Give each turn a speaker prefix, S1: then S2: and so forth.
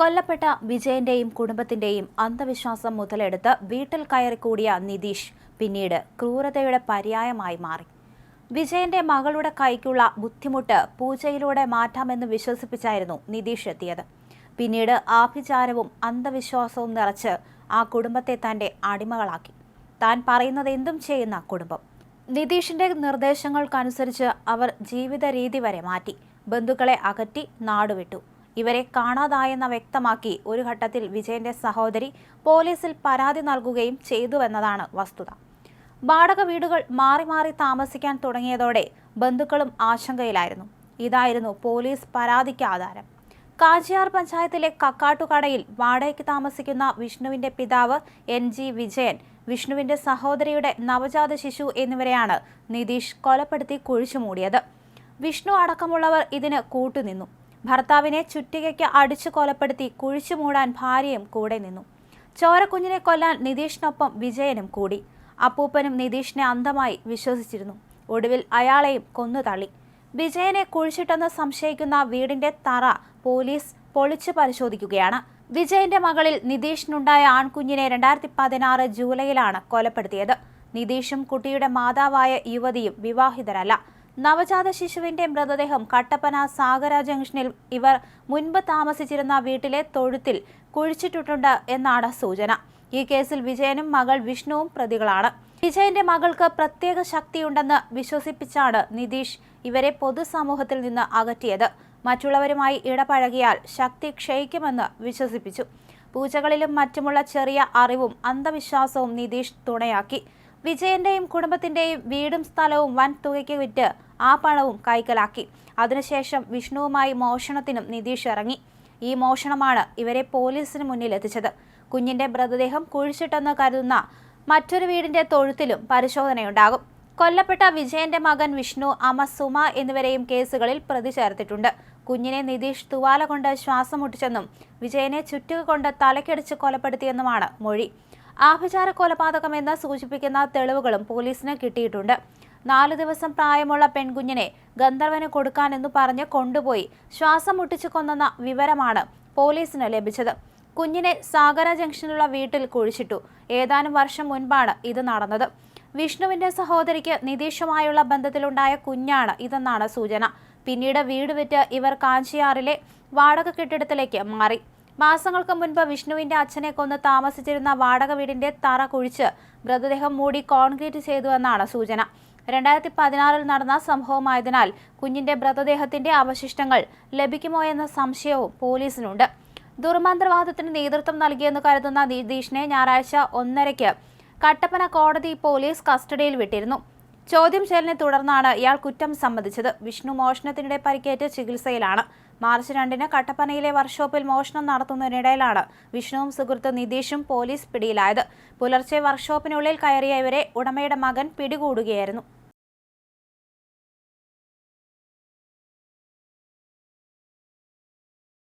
S1: കൊല്ലപ്പെട്ട വിജയന്റെയും കുടുംബത്തിന്റെയും അന്ധവിശ്വാസം മുതലെടുത്ത് വീട്ടിൽ കൂടിയ നിതീഷ് പിന്നീട് ക്രൂരതയുടെ പര്യായമായി മാറി. വിജയന്റെ മകളുടെ കൈക്കുള്ള ബുദ്ധിമുട്ട് പൂജയിലൂടെ മാറ്റാമെന്ന് വിശ്വസിപ്പിച്ചായിരുന്നു നിതീഷ് എത്തിയത്. പിന്നീട് ആഭിചാരവും അന്ധവിശ്വാസവും നിറച്ച് ആ കുടുംബത്തെ തന്റെ അടിമകളാക്കി. താൻ പറയുന്നത് എന്തും ചെയ്യുന്ന കുടുംബം. നിതീഷിന്റെ നിർദ്ദേശങ്ങൾക്കനുസരിച്ച് അവർ ജീവിത രീതി വരെ മാറ്റി. ബന്ധുക്കളെ അകറ്റി നാടുവിട്ടു. ഇവരെ കാണാതായെന്ന വ്യക്തമാക്കി ഒരു ഘട്ടത്തിൽ വിജയന്റെ സഹോദരി പോലീസിൽ പരാതി നൽകുകയും ചെയ്തുവെന്നതാണ് വസ്തുത. വാടക വീടുകൾ മാറി മാറി താമസിക്കാൻ തുടങ്ങിയതോടെ ബന്ധുക്കളും ആശങ്കയിലായിരുന്നു. ഇതായിരുന്നു പോലീസ് പരാതിക്ക് ആധാരം. കാഞ്ചിയാർ പഞ്ചായത്തിലെ കക്കാട്ടുകടയിൽ വാടകയ്ക്ക് താമസിക്കുന്ന വിഷ്ണുവിന്റെ പിതാവ് എൻ ജി വിജയൻ വിഷ്ണുവിന്റെ സഹോദരിയുടെ നവജാത ശിശു എന്നിവരെയാണ് നിതീഷ് കൊലപ്പെടുത്തി കുഴിച്ചുമൂടിയത്. വിഷ്ണു അടക്കമുള്ളവർ ഇതിന് കൂട്ടുനിന്നു. ഭർത്താവിനെ ചുറ്റികയ്ക്ക് അടിച്ചു കൊലപ്പെടുത്തി കുഴിച്ചു മൂടാൻ ഭാര്യയും കൂടെ നിന്നു. ചോരക്കുഞ്ഞിനെ കൊല്ലാൻ നിതീഷിനൊപ്പം വിജയനും കൂടി. അപ്പൂപ്പനും നിതീഷിനെ അന്ധമായി വിശ്വസിച്ചിരുന്നു. ഒടുവിൽ അയാളെയും കൊന്നു തള്ളി. വിജയനെ കുഴിച്ചിട്ടെന്ന് സംശയിക്കുന്ന വീടിന്റെ തറ പോലീസ് പൊളിച്ചു പരിശോധിക്കുകയാണ്. വിജയന്റെ മകളിൽ നിതീഷിനുണ്ടായ ആൺകുഞ്ഞിനെ രണ്ടായിരത്തി പതിനാറ് ജൂലൈയിലാണ് കൊലപ്പെടുത്തിയത്. നിതീഷും കുട്ടിയുടെ മാതാവായ യുവതിയും വിവാഹിതരല്ല. നവജാത ശിശുവിന്റെ മൃതദേഹം കട്ടപ്പന സാഗര ജംഗ്ഷനിൽ ഇവർ മുൻപ് താമസിച്ചിരുന്ന വീട്ടിലെ തൊഴുത്തിൽ കുഴിച്ചിട്ടിട്ടുണ്ട് എന്നാണ് സൂചന. ഈ കേസിൽ വിജയനും മകൾ വിഷ്ണുവും പ്രതികളാണ്. വിജയന്റെ മകൾക്ക് പ്രത്യേക ശക്തിയുണ്ടെന്ന് വിശ്വസിപ്പിച്ചാണ് നിതീഷ് ഇവരെ പൊതുസമൂഹത്തിൽ നിന്ന് അകറ്റിയത്. മറ്റുള്ളവരുമായി ഇടപഴകിയാൽ ശക്തി ക്ഷയിക്കുമെന്ന് വിശ്വസിപ്പിച്ചു. പൂജകളിലും മറ്റുമുള്ള ചെറിയ അറിവും അന്ധവിശ്വാസവും നിതീഷ് തുണയാക്കി. വിജയന്റെയും കുടുംബത്തിന്റെയും വീടും സ്ഥലവും വൻ തുകയ്ക്ക് വിറ്റ് ആ പണവും കൈക്കലാക്കി. അതിനുശേഷം വിഷ്ണുവുമായി മോഷണത്തിനും നിതീഷ് ഇറങ്ങി. ഈ മോഷണമാണ് ഇവരെ പോലീസിന് മുന്നിൽ എത്തിച്ചത്. കുഞ്ഞിന്റെ മൃതദേഹം കുഴിച്ചിട്ടെന്ന് കരുതുന്ന മറ്റൊരു വീടിന്റെ തൊഴുത്തിലും പരിശോധനയുണ്ടാകും. കൊല്ലപ്പെട്ട വിജയന്റെ മകൻ വിഷ്ണു അമ്മ സുമ എന്നിവരെയും കേസുകളിൽ പ്രതി ചേർത്തിട്ടുണ്ട്. കുഞ്ഞിനെ നിതീഷ് തുവാല കൊണ്ട് ശ്വാസം മുട്ടിച്ചെന്നും വിജയനെ ചുറ്റുക കൊണ്ട് തലക്കടിച്ച് കൊലപ്പെടുത്തിയെന്നുമാണ് മൊഴി. ആഭിചാര കൊലപാതകമെന്ന് സൂചിപ്പിക്കുന്ന തെളിവുകളും പോലീസിന് കിട്ടിയിട്ടുണ്ട്. നാലു ദിവസം പ്രായമുള്ള പെൺകുഞ്ഞിനെ ഗന്ധർവന് കൊടുക്കാനെന്ന് പറഞ്ഞ് കൊണ്ടുപോയി ശ്വാസം മുട്ടിച്ചു കൊന്നെന്ന വിവരമാണ് പോലീസിന് ലഭിച്ചത്. കുഞ്ഞിനെ സാഗര ജംഗ്ഷനിലുള്ള വീട്ടിൽ കുഴിച്ചിട്ടു. ഏതാനും വർഷം മുൻപാണ് ഇത് നടന്നത്. വിഷ്ണുവിന്റെ സഹോദരിക്ക് നിതീഷുമായുള്ള ബന്ധത്തിലുണ്ടായ കുഞ്ഞാണ് ഇതെന്നാണ് സൂചന. പിന്നീട് വീട് വിറ്റ് ഇവർ കാഞ്ചിയാറിലെ വാടക കെട്ടിടത്തിലേക്ക് മാറി. മാസങ്ങൾക്ക് മുൻപ് വിഷ്ണുവിന്റെ അച്ഛനെ കൊന്ന് താമസിച്ചിരുന്ന വാടക വീടിന്റെ തറ കുഴിച്ച് മൃതദേഹം മൂടി കോൺക്രീറ്റ് ചെയ്തുവെന്നാണ് സൂചന. രണ്ടായിരത്തി പതിനാറിൽ നടന്ന സംഭവമായതിനാൽ കുഞ്ഞിന്റെ മൃതദേഹത്തിന്റെ അവശിഷ്ടങ്ങൾ ലഭിക്കുമോ എന്ന സംശയവും പോലീസിനുണ്ട്. ദുർമന്ത്രവാദത്തിന് നേതൃത്വം നൽകിയെന്ന് കരുതുന്ന നിതീഷിനെ ഞായറാഴ്ച ഒന്നരയ്ക്ക് കട്ടപ്പന കോടതി പോലീസ് കസ്റ്റഡിയിൽ വിട്ടിരുന്നു. ചോദ്യം ചെയ്യലിനെ തുടർന്നാണ് ഇയാൾ കുറ്റം സമ്മതിച്ചത്. വിഷ്ണു മോഷണത്തിനിടെ പരിക്കേറ്റ് ചികിത്സയിലാണ്. മാർച്ച് രണ്ടിന് കട്ടപ്പനയിലെ വർക്ക്ഷോപ്പിൽ മോഷണം നടത്തുന്നതിനിടയിലാണ് വിഷ്ണുവും സുഹൃത്ത് നിതീഷും പോലീസ് പിടിയിലായത്. പുലർച്ചെ വർക്ക്ഷോപ്പിനുള്ളിൽ കയറിയ ഇവരെ ഉടമയുടെ മകൻ പിടികൂടുകയായിരുന്നു.